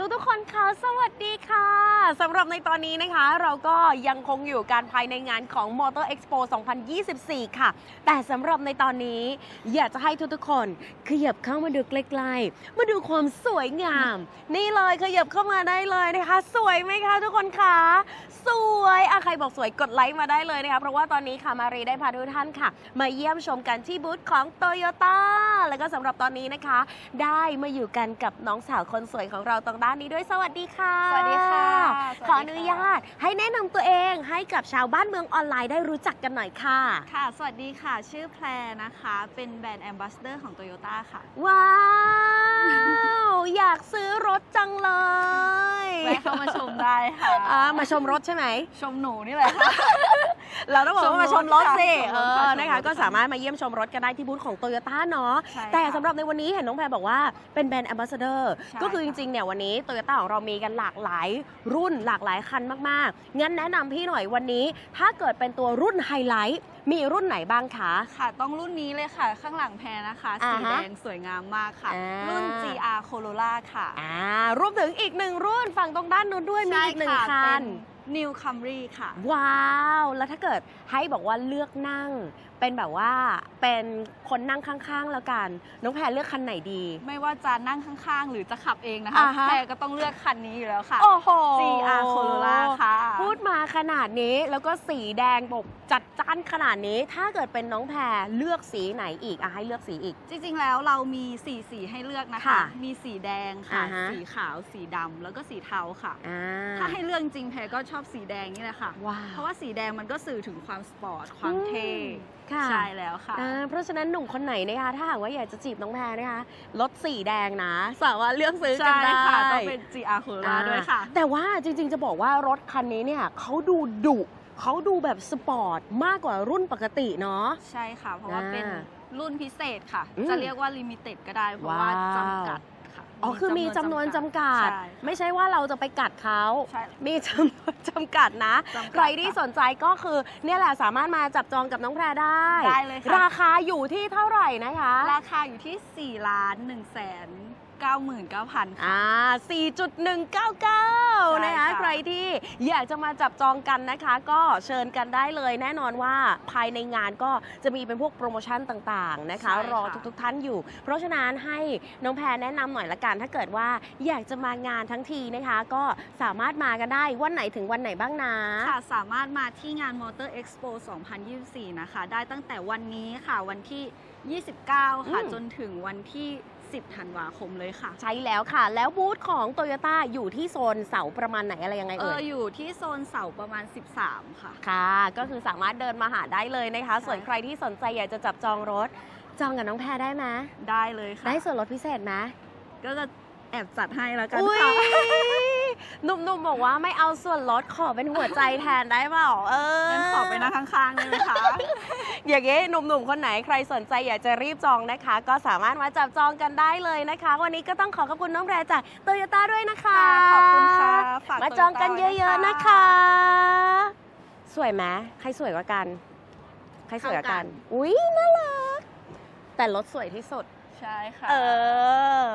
ทุกทุกคนคะสวัสดีค่ะสำหรับในตอนนี้นะคะ เราก็ยังคงอยู่การภายในงานของ Motor Expo 2024 ค่ะ แต่สำหรับในตอนนี้อยากจะให้ทุกทุกคนขยับเข้ามาดูใกล้ๆมาดูความสวยงาม นี่เลยขยับเข้ามาได้เลยนะคะ สวยไหมคะ ทุกคนคะสวยอะใครบอกสวยกดไลค์มาได้เลยนะคะ เพราะว่าตอนนี้ค่ะมารีได้พาทุกท่านค่ะ มาเยี่ยมชมกันที่บูธของ Toyota แล้วก็สำหรับตอนนี้นะคะ ได้มาอยู่กันกับน้องสาวคนสวยของเราตรงด้านนี้ด้วยสวัสดีค่ะสวัสดีค่ะ สวัสดีค่ะ ขออนุญาตให้แนะนำตัวเองให้กับชาวบ้านเมืองออนไลน์ได้รู้จักกันหน่อยค่ะ ค่ะ สวัสดีค่ะ ชื่อแพรนะคะ เป็นแบรนด์แอมบาสเดอร์ของ Toyota ค่ะ ว้าว อยากซื้อรถจังเลยแวะเข้ามาชมได้ค่ะอ่ามาชมรถใช่ไหม ชมหนูนี่แหละค่ะ เราต้องบอกว่ามาชมรถสิชมเอรถค่ะอชมรถนะคะค่ะก็สามารถมาเยี่ยมชมรถกันได้ที่บูธของโตโยต้าเนาะใช่ค่ะแต่สำหรับในวันนี้เห็นน้องแพรบอกว่าเป็นแบรนด์แอมบาสเดอร์ใช่ก็คือจค่ะริงๆเนี่ยวันนี้โตโยต้าของเรามีกันหลากหลายรุ่นหลากหลายคันมากๆงั้นแนะนำพี่หน่อยวันนี้ ถ้าเกิดเป็นตัวรุ่นไฮไลท์มีรุ่นไหนบ้างคะค่ะ ต้องรุ่นนี้เลยค่ะ ข้างหลังแพรนะคะอ่าสีฮะแดงสวยงามมากค่ะอ่ารุ่รุ่น GR Corolla ค่ะอ่ารวมถึงอีกหนึ่งรุ่นฝั่งตรงด้านนู้นด้วยมีใช่อีกหนึ่งค่ะคัเป็นน New Camry ค่ะ ว้าว แล้วถ้าเกิดให้บอกว่าเลือกนั่ง เป็นแบบว่าเป็นคนนั่งข้างๆแล้วกัน น้องแพรเลือกคันไหนดี ไม่ว่าจะนั่งข้างๆ หรือจะขับเองนะคะอ่าฮะ แพรก็ต้องเลือกคันนี้อยู่แล้วค่ะ โอ้โห GR Corolla ค่ะ พูดมาขนาดนี้แล้วก็สีแดงบกจัดจ้านขนาดนี้ ถ้าเกิดเป็นน้องแพรเลือกสีไหนอีกอะให้เลือกสีอีก จริงๆ แล้วเรามีสีสีให้เลือกนะคะ ค่ะมีสีแดงค่ะ อ่าฮะ สีขาว สีดำแล้วก็สีเทาค่ะ อ่าถ้าให้เลือกจริงๆแพรก็ชอบสีแดงนี่แหละค่ะ ว้าวเพราะว่าสีแดงมันก็สื่อถึงความสปอร์ต ความเท่ค่ะใช่แล้วค่ะอ่าเพราะฉะนั้นหนุ่มคนไหนนะคะถ้าหากว่าอยากจะจีบน้องแพรนะคะรถสีแดงนะสามารถเลือกซื้อกันใช่ได้ค่ะต้องเป็น GR Corolla ด้วยค่ะ แต่ว่าจริงๆจะบอกว่ารถคันนี้เนี่ยเขาดูดุเขาดูแบบสปอร์ตมากกว่ารุ่นปกติเนาะใช่ค่ะ เพราะว่าอ่าเป็นรุ่นพิเศษค่ะอืมจะเรียกว่าลิมิเต็ดก็ได้เพราะว่าว้าวจำกัดค่ะ อ๋อคือมีจำนวนจำกัด ใช่ ไม่ใช่ว่าเราจะไปกัดเขาใช่มีจำนวนจำกัดนะ จำกัดใครที่สนใจก็คือ เนี่ยแหละสามารถมาจับจองกับน้องแพรได้ ได้เลยค่ะ ราคาอยู่ที่เท่าไหร่นะคะ ราคาอยู่ที่4ล้าน1แสน99,000ค่ะอ่า 4.199นะคะใช่ค่ะ ใครที่อยากจะมาจับจองกันนะคะ ก็เชิญกันได้เลย แน่นอนว่าภายในงานก็จะมีเป็นพวกโปรโมชั่นต่างๆนะคะ ใช่ค่ะ รอทุกๆท่านอยู่ เพราะฉะนั้นให้น้องแพรแนะนำหน่อยละกันถ้าเกิดว่าอยากจะมางานทั้งทีนะคะ ก็สามารถมากันได้วันไหนถึงวันไหนบ้างนะ ค่ะสามารถมาที่งาน Motor Expo 2024 นะคะ ได้ตั้งแต่วันนี้ค่ะวันที่ 29 ค่ะอืมจนถึงวันที่10ธันวาคมเลยค่ะ ใช่แล้วค่ะ แล้วบูธของโตโยต้าอยู่ที่โซนเสาประมาณไหนอะไรยังไงเอเอ่อยอยู่ที่โซนเสาประมาณ 13 ค่ะ ค่ะ ก็คือสามารถเดินมาหาได้เลยนะคะใช่ส่วนใครที่สนใจอยากจะจับจองรถ จองกับน้องแพรได้ไหมได้เลยค่ะ ได้ส่วนลดพิเศษไหม ก็จะแอบจัดให้แล้วกันอุ้ยค่ะหนุ่มๆบอกว่าไม่เอาส่วนลดขอเป็นหัวใจแทนได้เปล่าเอองั้นขอไปนั่งข้างๆได้ไหมคะ อย่างงี้หนุ่มๆคนไหนใครสนใจอยากจะรีบจองนะคะ ก็สามารถมาจับจองกันได้เลยนะคะ วันนี้ก็ต้องขอขอบคุณน้องแพรจากโตโยต้าด้วยนะคะขอบคุณค่ะฝากมาจองกัน Toyota เยอะๆไว้ด้วยนะคะ สวยไหมใครสวยกว่ากัน ใครสวยกว่ากัน อุ้ยน่ารักแต่รถสวยที่สุด ใช่ค่ะ เออ